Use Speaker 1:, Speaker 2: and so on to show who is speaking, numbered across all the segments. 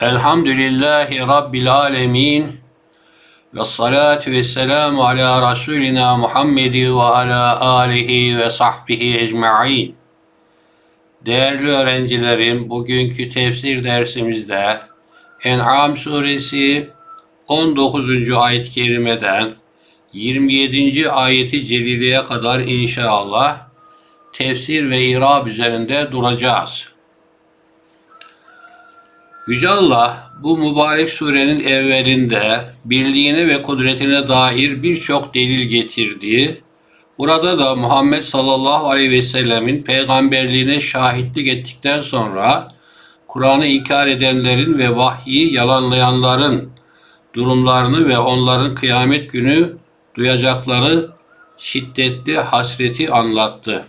Speaker 1: Elhamdülillahi Rabbil alemin. Ve salatu ve selamu ala Resulina Muhammedi ve ala alihi ve sahbihi ecma'in. Değerli öğrencilerim, bugünkü tefsir dersimizde En'am suresi 19. ayet-i kerimeden 27. ayeti celileye kadar inşallah tefsir ve irab üzerinde duracağız. Yüce Allah bu mübarek surenin evvelinde birliğine ve kudretine dair birçok delil getirdiği, burada da Muhammed sallallahu aleyhi ve sellemin peygamberliğine şahitlik ettikten sonra Kur'an'ı inkar edenlerin ve vahyi yalanlayanların durumlarını ve onların kıyamet günü duyacakları şiddetli hasreti anlattı.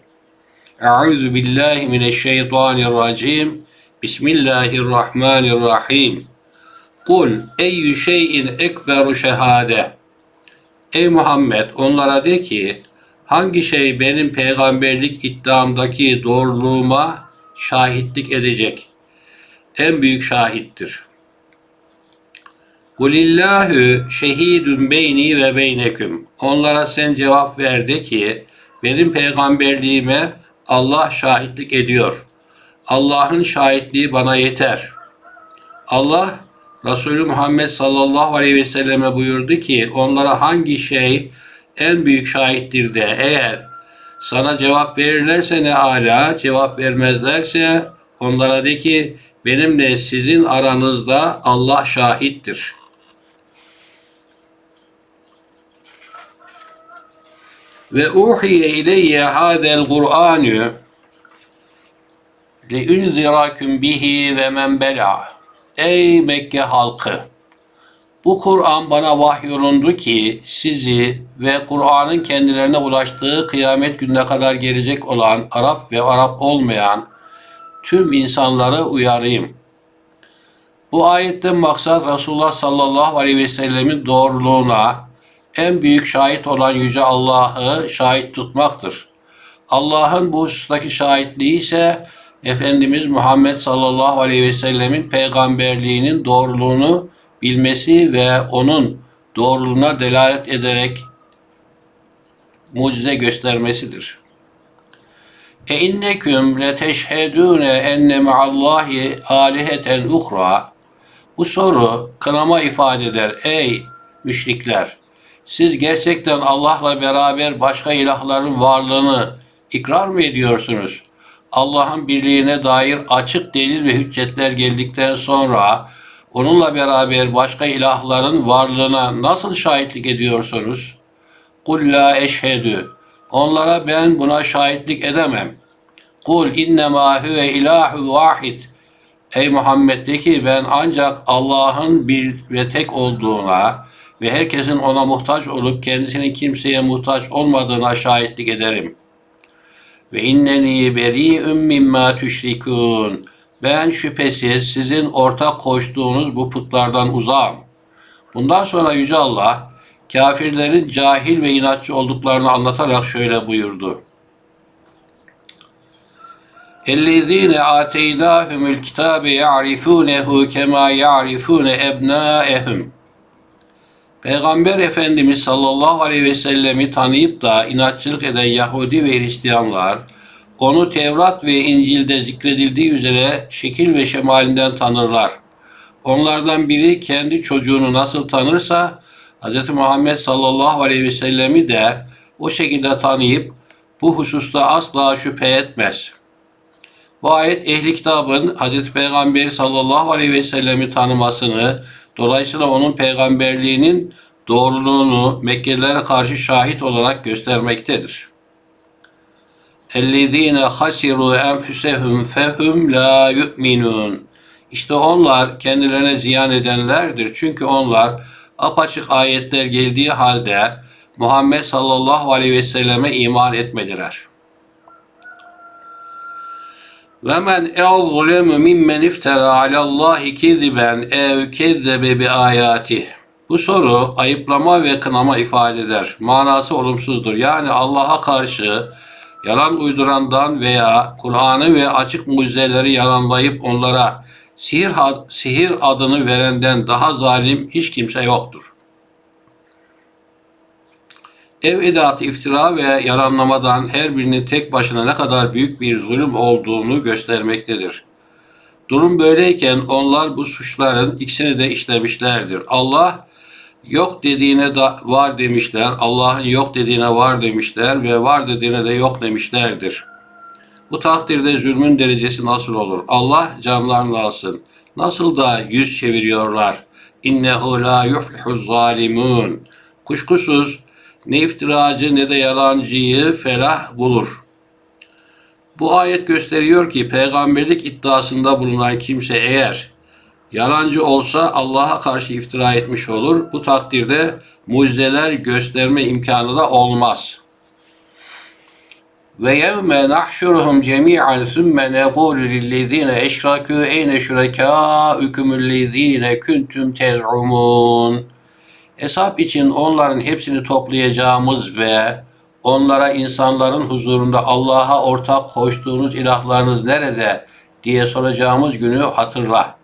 Speaker 1: Euzu billahi mineşşeytanirracim. Bismillahirrahmanirrahim. Kul eyyü şeyin ekberu şehade. Ey Muhammed onlara de ki hangi şey benim peygamberlik iddiamdaki doğruluğuma şahitlik edecek? En büyük şahittir. Kulillahü şehidun beyni ve beyneküm. Onlara sen cevap ver de ki benim peygamberliğime Allah şahitlik ediyor. Allah'ın şahitliği bana yeter. Allah Resulü Muhammed sallallahu aleyhi ve selleme buyurdu ki onlara hangi şey en büyük şahittir de eğer sana cevap verirlerse ne ala cevap vermezlerse onlara de ki benimle sizin aranızda Allah şahittir. Ve uhiye ileyye hadel Kur'anü لِاُنْذِرَكُمْ bihi ve men bela. Ey Mekke halkı! Bu Kur'an bana vahyolundu ki sizi ve Kur'an'ın kendilerine ulaştığı kıyamet gününe kadar gelecek olan Arap ve Arap olmayan tüm insanları uyarayım. Bu ayetten maksat Resulullah sallallahu aleyhi ve sellemin doğruluğuna en büyük şahit olan Yüce Allah'ı şahit tutmaktır. Allah'ın bu husustaki şahitliği ise Efendimiz Muhammed sallallahu aleyhi ve sellemin peygamberliğinin doğruluğunu bilmesi ve onun doğruluğuna delalet ederek mucize göstermesidir. E inneküm leteşhedûne enne ma'allahi aliheten uhra. Bu soru kınama ifade eder. Ey müşrikler! Siz gerçekten Allah'la beraber başka ilahların varlığını ikrar mı ediyorsunuz? Allah'ın birliğine dair açık delil ve hüccetler geldikten sonra onunla beraber başka ilahların varlığına nasıl şahitlik ediyorsunuz? Kul la eşhedü. Onlara ben buna şahitlik edemem. Kul innema huve ilahu vahid. Ey Muhammed de ki ben ancak Allah'ın bir ve tek olduğuna ve herkesin ona muhtaç olup kendisinin kimseye muhtaç olmadığına şahitlik ederim.'' Ve inneni beri'un mimma tüşrikun. Ben şüphesiz sizin ortak koştuğunuz bu putlardan uzağım. Bundan sonra Yüce Allah kafirlerin cahil ve inatçı olduklarını anlatarak şöyle buyurdu. اَلَّذ۪ينَ آتَيْنَاهُمُ الْكِتَابَ يَعْرِفُونَهُ كَمَا يَعْرِفُونَ اَبْنَاءَهُمْ Peygamber Efendimiz sallallahu aleyhi ve sellemi tanıyıp da inatçılık eden Yahudi ve Hristiyanlar onu Tevrat ve İncil'de zikredildiği üzere şekil ve şemalinden tanırlar. Onlardan biri kendi çocuğunu nasıl tanırsa Hz. Muhammed sallallahu aleyhi ve sellemi de o şekilde tanıyıp bu hususta asla şüphe etmez. Bu ayet ehli kitabın Hz. Peygamber sallallahu aleyhi ve sellemi tanımasını Dolayısıyla onun peygamberliğinin doğruluğunu Mekkelilere karşı şahit olarak göstermektedir. اَلَّذ۪ينَ خَسِرُوا اَنْفُسَهُمْ فَهُمْ لَا يُؤْمِنُونَ İşte onlar kendilerine ziyan edenlerdir. Çünkü onlar apaçık ayetler geldiği halde Muhammed sallallahu aleyhi ve selleme iman etmediler. Ve men e'zulemu mimmen iftara alallahi keziben ev kezzebe bi ayati. Bu soru ayıplama ve kınama ifade eder. Manası olumsuzdur. Yani Allah'a karşı yalan uydurandan veya Kur'an'ı ve açık mucizeleri yalanlayıp onlara Sihir, sihir adını verenden daha zalim hiç kimse yoktur. Ev edatı iftira ve yalanlamadan her birinin tek başına ne kadar büyük bir zulüm olduğunu göstermektedir. Durum böyleyken onlar bu suçların ikisini de işlemişlerdir. Allah yok dediğine de var demişler, Allah'ın yok dediğine var demişler ve var dediğine de yok demişlerdir. Bu takdirde zulmün derecesi nasıl olur? Allah canlarını alsın. Nasıl da yüz çeviriyorlar. İnnehu la yuflihu zalimun. Kuşkusuz ne iftiracı ne de yalancıyı felah bulur. Bu ayet gösteriyor ki peygamberlik iddiasında bulunan kimse eğer yalancı olsa Allah'a karşı iftira etmiş olur. Bu takdirde mucizeler gösterme imkanı da olmaz. Ve yevme nahşuruhum cemi'an thumme negulu lillezine eşrakû eyne şurekâükümüllezine kuntum tez'umun. Hesap için onların hepsini toplayacağımız ve onlara insanların huzurunda Allah'a ortak koştuğunuz ilahlarınız nerede diye soracağımız günü hatırla.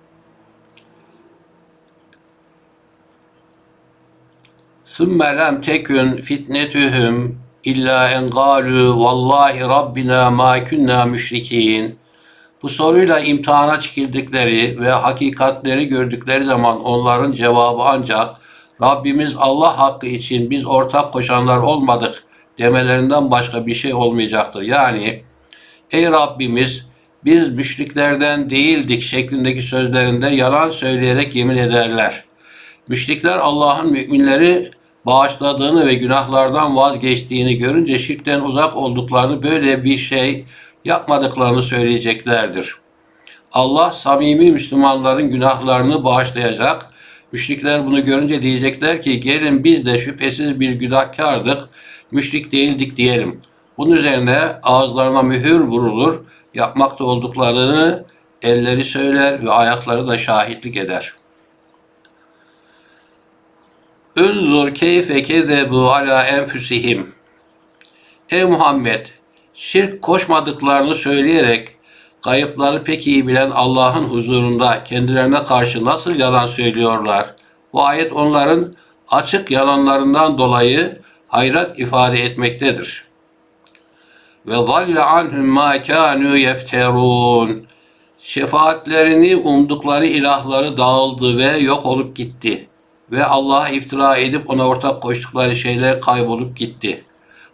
Speaker 1: ثُمَّ لَمْ تَكُنْ فِتْنَتُهُمْ İlla en galu vallahi rabbina ma kunna müşrikin. Bu soruyla imtihana çekildikleri ve hakikatleri gördükleri zaman onların cevabı ancak Rabbimiz Allah hakkı için biz ortak koşanlar olmadık demelerinden başka bir şey olmayacaktır. Yani ey Rabbimiz biz müşriklerden değildik şeklindeki sözlerinde yalan söyleyerek yemin ederler. Müşrikler Allah'ın müminleri bağışladığını ve günahlardan vazgeçtiğini görünce şirkten uzak olduklarını böyle bir şey yapmadıklarını söyleyeceklerdir. Allah samimi Müslümanların günahlarını bağışlayacak. Müşrikler bunu görünce diyecekler ki gelin biz de şüphesiz bir günahkardık, müşrik değildik diyelim. Bunun üzerine ağızlarına mühür vurulur, yapmakta olduklarını elleri söyler ve ayakları da şahitlik eder.'' Ünzur keyfe kezebu ala enfüsihim. Ey Muhammed, şirk koşmadıklarını söyleyerek kayıpları pek iyi bilen Allah'ın huzurunda kendilerine karşı nasıl yalan söylüyorlar? Bu ayet onların açık yalanlarından dolayı hayrat ifade etmektedir. Ve zalle anhum ma kanu yefterun. Şefaatlerini umdukları ilahları dağıldı ve yok olup gitti.'' ve Allah'a iftira edip ona ortak koştukları şeyler kaybolup gitti.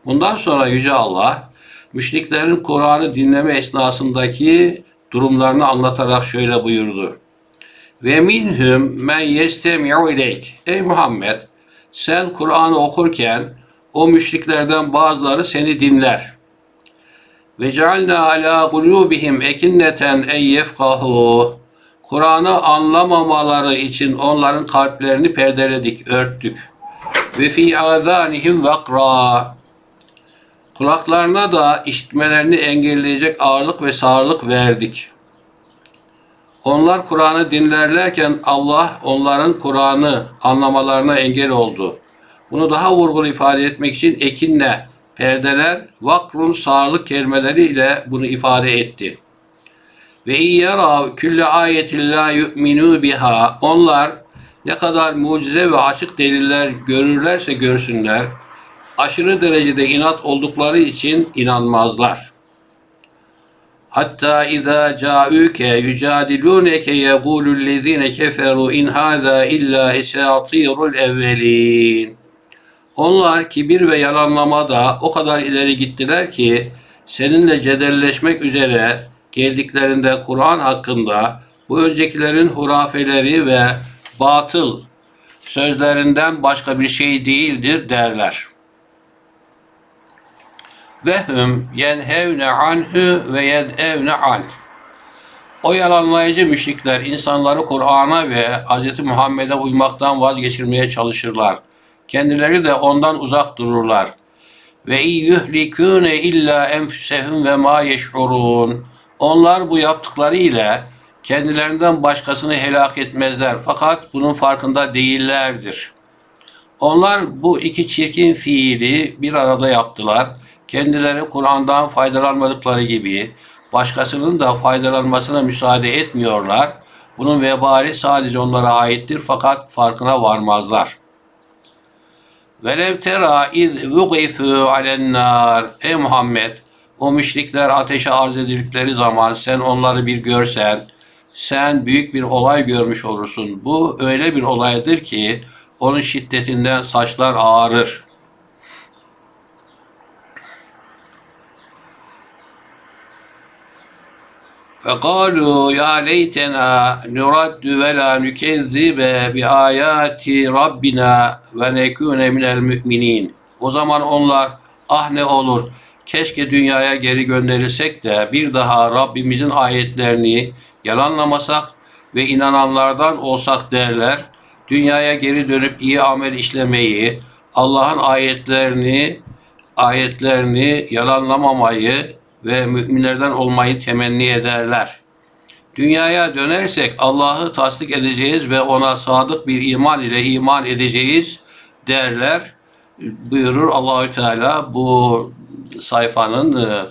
Speaker 1: Bundan sonra Yüce Allah, müşriklerin Kur'an'ı dinleme esnasındaki durumlarını anlatarak şöyle buyurdu. Ve minhum men yestemi'u ileyk. Ey Muhammed, sen Kur'an'ı okurken o müşriklerden bazıları seni dinler. Ve cealna ala kulubihim ekinneten en yefkahu. Kur'an'ı anlamamaları için onların kalplerini perdeledik, örttük. Ve fi azanihim vakra. Kulaklarına da işitmelerini engelleyecek ağırlık ve sağırlık verdik. Onlar Kur'an'ı dinlerlerken Allah onların Kur'an'ı anlamalarına engel oldu. Bunu daha vurgulu ifade etmek için ekinle, perdeler, vakrun sağırlık kelimeleriyle bunu ifade etti.'' Ve iyyara külle ayetin la yu'minu biha. Onlar ne kadar mucize ve açık deliller görürlerse görsünler, aşırı derecede inat oldukları için inanmazlar. Hatta izâ câ'ûke yücadilûneke yegûlüllezîne keferu in hâzâ illâ esâtîrul evvelîn. Onlar kibir ve yalanlamada o kadar ileri gittiler ki seninle cedelleşmek üzere geldiklerinde Kur'an hakkında bu öncekilerin hurafeleri ve batıl sözlerinden başka bir şey değildir derler. Ve hum yenhevne anhu ve yedevne an. O yalanlayıcı müşrikler insanları Kur'an'a ve Hz. Muhammed'e uymaktan vazgeçirmeye çalışırlar. Kendileri de ondan uzak dururlar. Ve yuhlikune illa enfusehum ve ma yeş'urun. Onlar bu yaptıkları ile kendilerinden başkasını helak etmezler fakat bunun farkında değillerdir. Onlar bu iki çirkin fiili bir arada yaptılar. Kendileri Kur'an'dan faydalanmadıkları gibi başkasının da faydalanmasına müsaade etmiyorlar. Bunun vebali sadece onlara aittir fakat farkına varmazlar. Velev tera iz vuqifu alennâr. Ey Muhammed, o müşrikler ateşe arz edildikleri zaman sen onları bir görsen, sen büyük bir olay görmüş olursun. Bu öyle bir olaydır ki onun şiddetinden saçlar ağarır. فقالوا يا ليتنا نرد ولا نكذب بآيات ربنا ونكون من المؤمنين. O zaman onlar ah ne olur keşke dünyaya geri gönderilsek de bir daha Rabbimizin ayetlerini yalanlamasak ve inananlardan olsak derler. Dünyaya geri dönüp iyi amel işlemeyi, Allah'ın ayetlerini ayetlerini yalanlamamayı ve müminlerden olmayı temenni ederler. Dünyaya dönersek Allah'ı tasdik edeceğiz ve ona sadık bir iman ile iman edeceğiz derler. Buyurur Allahü Teala bu sayfanın e,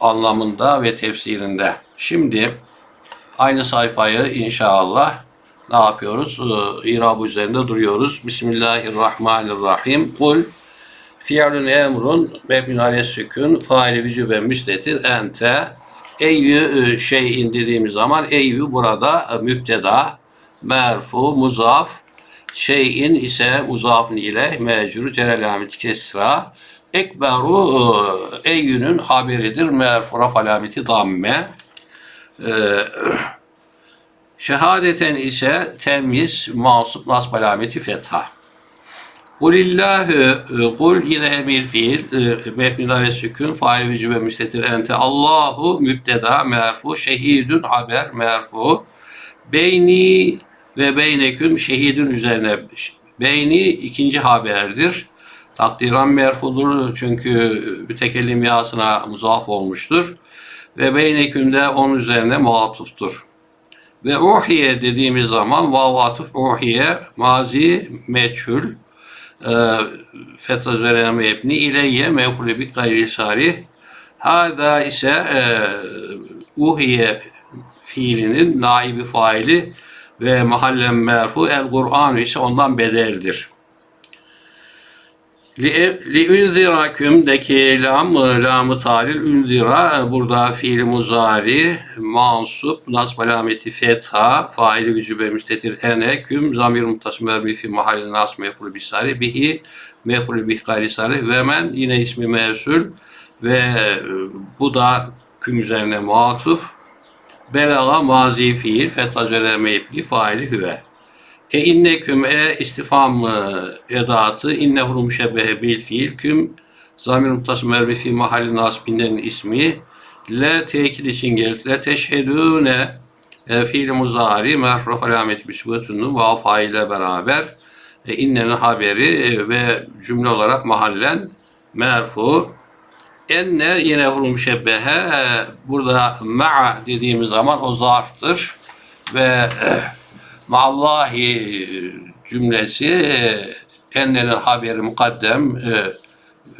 Speaker 1: anlamında ve tefsirinde. Şimdi aynı sayfayı inşallah ne yapıyoruz? E, İrab üzerinde duruyoruz. Bismillahirrahmanirrahim. Kul Fiilün emrun mebnun ale sükun faili vücube müstetir ente. Eyyü şeyin dediğimiz zaman eyyü burada e, müpteda merfu muzaf. Şeyin ise muzafın ile mecrur cerelameti kesra. Ekberu e, eyyünün haberidir merfu raf alameti damme. E, şehadeten ise temiz masup nasb alameti fetha Kulillahü kul yine emir fiil e, mebnida ve sükun fail vücube müstetir ente Allahu mübteda merfu şehidün haber merfu beyni ve beyneküm şehidün üzerine beyni ikinci haberdir. Takdiran merfudur çünkü mütekellim yasına muzaf olmuştur. Ve beyneküm de onun üzerine muatuftur. Ve uhiye dediğimiz zaman vav atıf uhiye mazi meçhul ee, fetha üzerine mebni ileyye mevfulü bi gayri sari hada ise e, uhiye fiilinin naibi faili ve mahallen merfu el Kur'an ise ondan bedeldir. Li ünzirakümdeki lam, lam-ı talil ünzira burada fiil muzari, mansup, nasb alameti fetha, faili vücube müstetir ene, küm, zamir mutasım ve fi mahalli nas mefulu bisari, bihi mefulu bih garisari, ve men yine ismi mevsul ve bu da küm üzerine muatuf, belaga mazi fiil, fetha üzerine meyipli, faili hüve. E inneküm e istifam e, edatı innehu müşebbehe bil fiil küm zamir muttasım merbi fi mahalli nasbinden ismi le tekil için gelir. Le teşhedûne e, fiil muzari merfraf alameti bisbutunu ve faile beraber e, innenin haberi e, ve cümle olarak mahallen merfu enne yine huru müşebbehe e, burada ma'a dediğimiz zaman o zarftır ve Maallahi cümlesi ennenin haberi mukaddem e,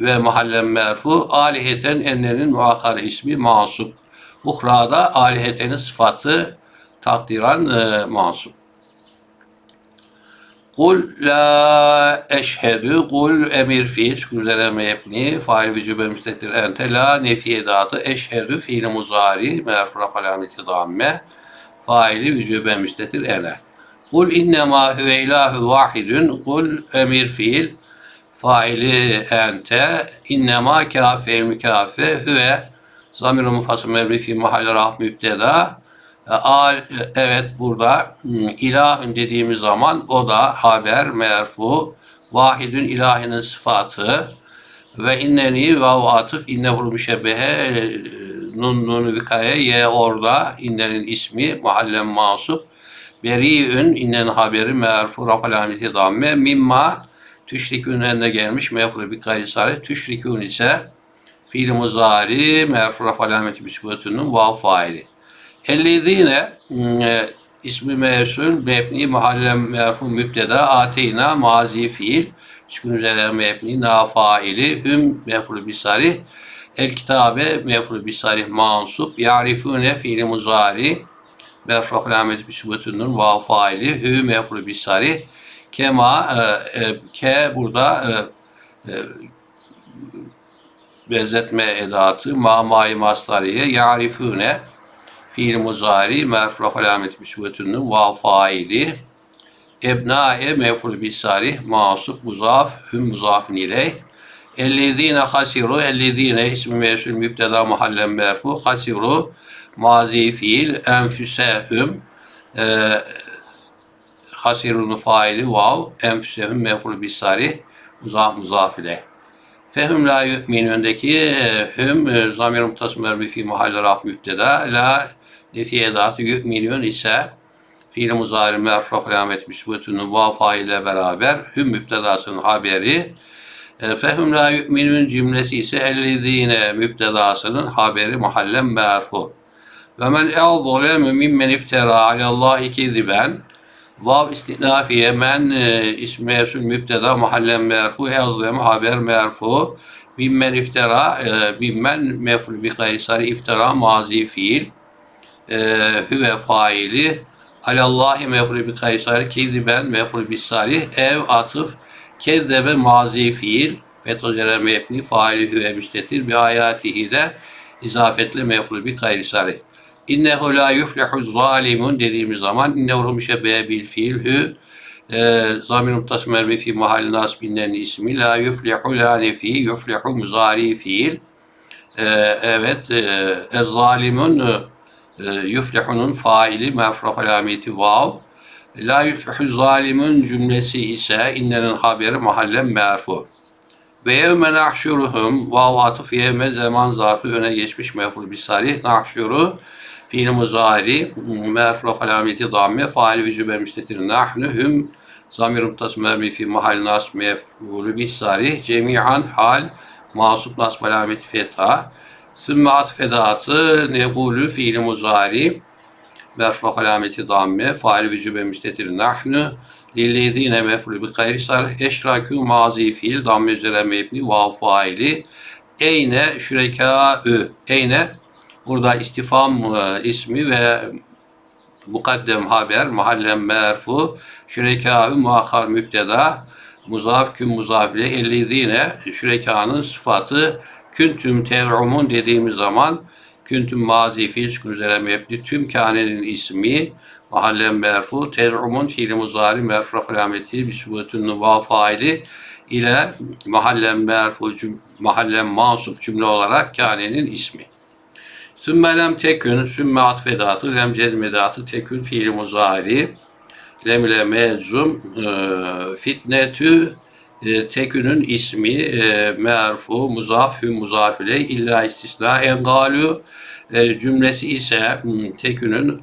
Speaker 1: ve mahallen merfu aliheten ennenin muakkar ismi masup. Uhrada alihetenin sıfatı takdiran e, masup. Kul la eşhedü kul emir fiil üzerine mebni fail vücube müstetir ente la nefi edatı eşhedü fiil muzari merfura falameti damme faili vücube müstetir ene. Kul innema huve ilahu vahidun. Kul emir fiil. Faili ente. İnnema kafe mükafe huve. Zamir-i mufasıl mebni fi mahalle rah mübteda. Al, evet burada hmm, ilahın dediğimiz zaman o da haber merfu. Vahidün ilahinin sıfatı ve inneni ve atıf innehul müşebbehe nun nun vikaye ye orada innenin ismi mahallen masup Beri'ün innen haberi merfu raf alameti damme. Mimma tüşrikün önüne gelmiş mefru bir gayri sarih tüşrikün ise fiil muzari merfu raf alameti müsbetünün vav faili. Ellezine e, ismi mevsul mebni mahallem merfu mübteda ateyna mazi fiil. Sükun üzerine mebni na faili hüm mefru bisari el kitabe mefru bisari mansup yarifune fiil muzari merfu alamet bisbutun vav faili hü mefru bisari kema e, e, ke burada e, e, benzetme edatı ma mai masdariye yarifune. Fiil muzari merfu alamet bisbutun vav faili ebnae mefru bisari masub muzaf hüm muzafin ileyh. Ellezine hasiru, ellezine ismi mevsul mübteda mahallen merfu, hasiru mazi fiil, enfüsehüm, e, hasirun faili vav, enfüsehüm meful bisari, muzaf muzafile. Fehüm la yu'minündeki e, hüm e, zamir mutasım vermi fi mahalle raf mübteda, la nefi edatı yu'minün ise fiil muzari merfu alamet müsbetünün vav faile beraber hüm mübtedasının haberi e, Fehum la yu'minun cümlesi ise ellezine müptedasının haberi mahallen merfu. Ve men e'zalemu mimmen iftera alallahi keziben Vav istinafiye men e, ismi mevsul müpteda mahallen merfu e'zalemu haber merfu. Mimmen iftera e, mimmen meful bi kaysari iftira mazi fiil. E, hüve faili. Alallahi meful bi kaysari keziben meful bi sari ev atıf Kezzebe mazi fiil. Fetocere mebni faili hüve müştetir bi ayatihi de izafetli mefru bi gayri sari. İnnehu la yuflihu zalimun dediğimiz zaman innehu müşebbehe bil fiil hü e, zamir muttasım mermi fi mahalli nasbinden ismi la yuflihu la nefi yuflihu muzari fiil. E, evet e, e zalimun e, yuflihunun faili mefruh alameti vav. La yuflihu zalimun cümlesi ise innenin haberi mahallen merfu. Ve yevme nahşuruhum vav atıf yevme zaman zarfı öne geçmiş meful bisarih nahşuru fiil muzari merfu alameti damme fail ve cübel müstetir nahnu hum zamir muttas mermi fi mahal nas mefulü bisarih cemi'an hal masup nas alameti fetha sümme atf edatı nebulü fiil muzari merfu alameti damme fail ve cübe müstetir nahnu lillezine mefru bi gayri sar eşrakü mazi fiil damme üzere mebni vav faili eyne şürekaü eyne burada istifam e, ismi ve mukaddem haber mahallen merfu şürekaü muakhar mübteda muzaf küm muzafile ellezine şürekanın sıfatı küntüm tev'umun dediğimiz zaman Küntüm mazi fiil üzere mebni tüm kânenin ismi mahallen merfu tez'umun fiili muzari merfu alameti bisubutun va faili ile mahallen merfu cüm, mahallen mansup cümle olarak kânenin ismi. Sümme lem tekün, sümme atfedatı, lem cezmedatı, tekün fiili muzari, lem ile mezum, e, fitnetü, e, tekünün ismi, e, merfu, muzaf, muzafile, illa istisna, engalu, e, cümlesi ise tekünün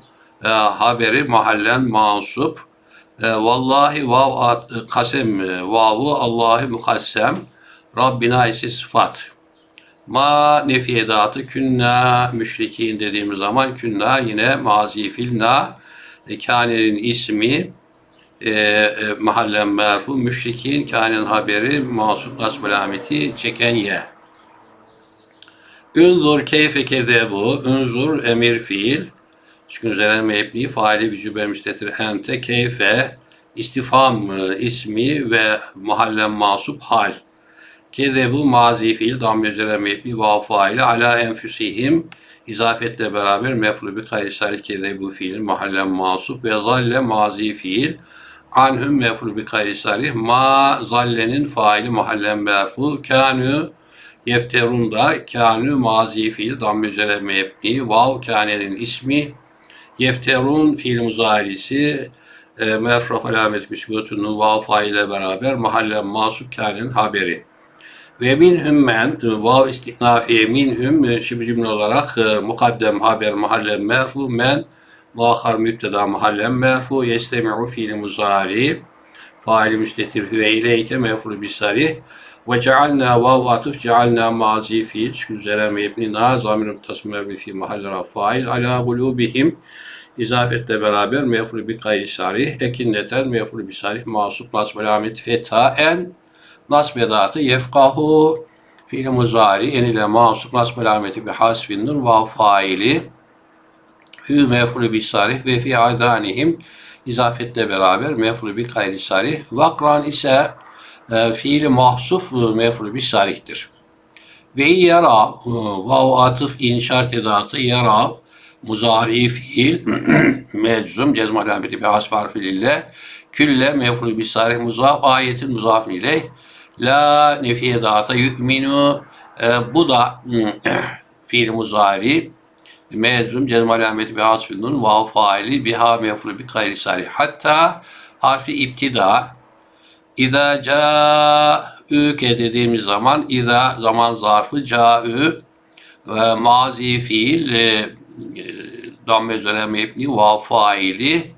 Speaker 1: haberi mahallen mansup. E, vallahi vav kasem vavu Allah'ı mukassem. Rabbina ise sıfat. Ma nefi edatı künna müşrikin dediğimiz zaman künna yine mazi filna e, kânenin ismi e, e, mahallen merfu müşrikin kânenin haberi masup nasb çeken ye. Ünzur keyfe kedebu. Ünzur emir fiil. Çünkü üzerine mebni faali vücube müstetir ente keyfe istifam e, ismi ve mahallen masup hal. Kedebu mazi fiil dam üzerine mebni vav faili ala enfüsihim izafetle beraber meflu bi kaysari kedebu fiil mahallen masup ve zalle mazi fiil anhum meflu bi kaysari ma zallenin faili mahallen merfu kanu Yefterun da kânü mazi fiil damme üzere mebni. Vav kânenin ismi. Yefterun fiil muzarisi e, merfraf alamet müsbetunun vav faile beraber mahallen masuk kânenin haberi. Ve minhum men vav istinafiye minhum e, şibi cümle olarak e, mukaddem haber mahallen merfu men vahar mübteda mahallen merfu yestemi'u fiil muzari faili müstetir hüve ileyke mefru bisarih ve cealna vav atıf cealna mazi fiil üzere mebni na zamir tasmir fi mahalle rafail ala bulubihim izafetle beraber mefru bi gayri sarih ekinneten mefru bi sarih masup nasb alamet fethaen nasb edatı yefkahu fiil muzari en ile masup nasb alameti bi hasfin nur vav faili Hü mef'ulü bis sarih ve fi adanihim izafetle beraber mef'ulü bi gayri sarih. Vakran ise e, fiili mahsuf mef'ulü bis sarihtir. Ve yara e, vav atıf inşaat edatı yara muzari fiil meczum cezm alameti bi hasf harfilille külle mef'ulü bis sarih muzaf ayetin muzafin ileyh la nefiye data yu'minu. E, bu da fiil muzari mezum cezm alameti bi hasfin nun vav faili biha mef'ulü bi gayri sarih hatta harfi iptida İza ca'üke dediğimiz zaman İza zaman zarfı ca'ü ve mazi fiil e, e, damme üzere mebni vav faili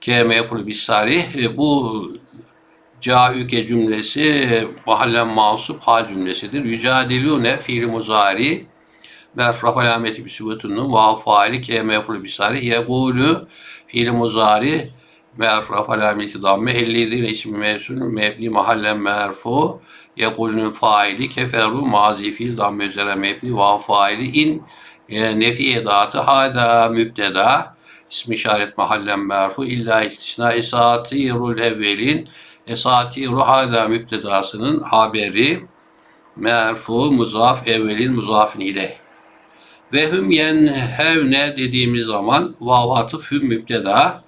Speaker 1: ke mef'ulü bis sarih E, bu Ca'üke cümlesi mahallen masup hal cümlesidir. Yücadilune fiil muzari merfraf alameti bi sübutunun vav faili ke mef'ul bi sarih yegulu fiil muzari merfraf alameti damme ellidir ismi mevsul mebni mahallen merfu yekulun faili keferu mazi fiil damme üzere mebni vav in e, nefi edatı hada mübteda ismi işaret mahallen merfu illa istisna esatirul evvelin esatiru hada mübtedasının haberi merfu muzaf evvelin muzafin ile ve hüm yenhevne dediğimiz zaman vav atıf hüm mübteda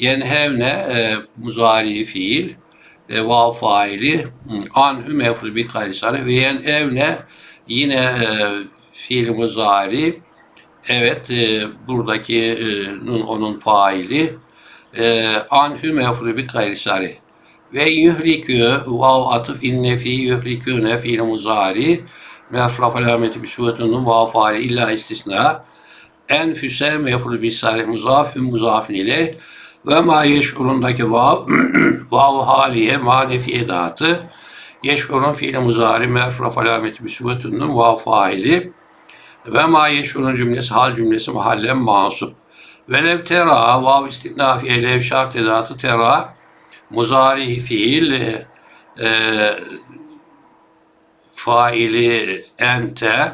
Speaker 1: yenhevne e, muzari fiil e, vav faili an hüm mefru bi kayrisane ve yenhevne yine e, fiil muzari evet e, buradaki e, nun onun faili e, an hüm mefru bi kayrisane ve yuhlikü vav atıf inne fi yuhliküne fiil muzari Mesraf alameti bir suvetunun vav faali illa istisna enfüse mef'ul bis sarih muzaf hüm muzafin ile. Ve ma yeş'urundaki vav vav haliye manefi edatı. Yeş'urun fiili muzari mefraf alameti bir suvetunun vav faili ve ma yeş'urun cümlesi hal cümlesi mahallen mansup velev tera vav istinafiye lev şart edatı tera muzari fiil e, e, faili ente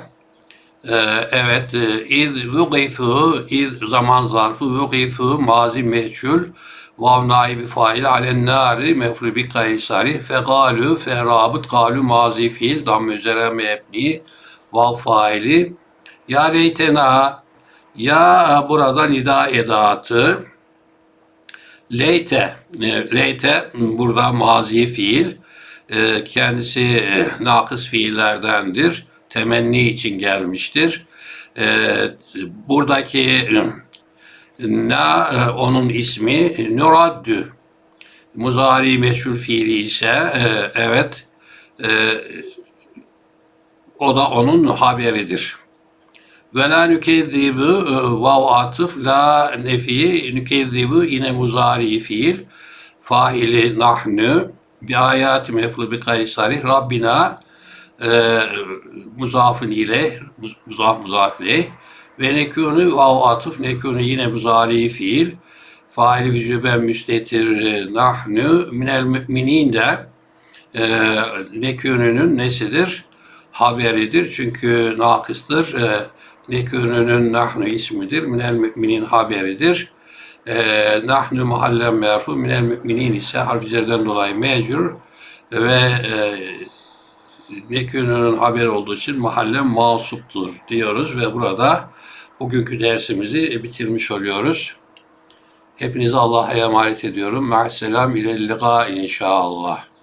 Speaker 1: e, evet e, iz vugifu iz zaman zarfı vugifu mazi meçhul vav naibi fail alen nari mefru bi kaysari fegalu ferabıt galu mazi fiil dam üzere mebni vav faili. Ya leytena ya burada nida edatı leyte e, leyte burada mazi fiil e, kendisi e, nakıs fiillerdendir. Temenni için gelmiştir. Buradaki na onun ismi nuraddü. Muzari meçhul fiili ise evet o da onun haberidir. Ve la nükezzibu vav atıf la nefi nükezzibu yine muzari fiil faili nahnu bir ayat mefru bi gayri sarih Rabbina e, muzafın ile muzaf muzaf ile ve nekûnü vav atıf nekûnü yine muzari fiil faili vücuben müstetir e, nahnu minel müminin de e, nekûnünün nesidir? Haberidir. Çünkü nakıstır. E, nekûnünün nahnu ismidir. Minel müminin haberidir. E, nahnu mahallen merfu minel müminin ise harf dolayı mecrur ve e, nekününün haberi olduğu için mahallen masuptur diyoruz ve burada bugünkü dersimizi bitirmiş oluyoruz. Hepinizi Allah'a emanet ediyorum. Ma'asselam ile liqa inşallah.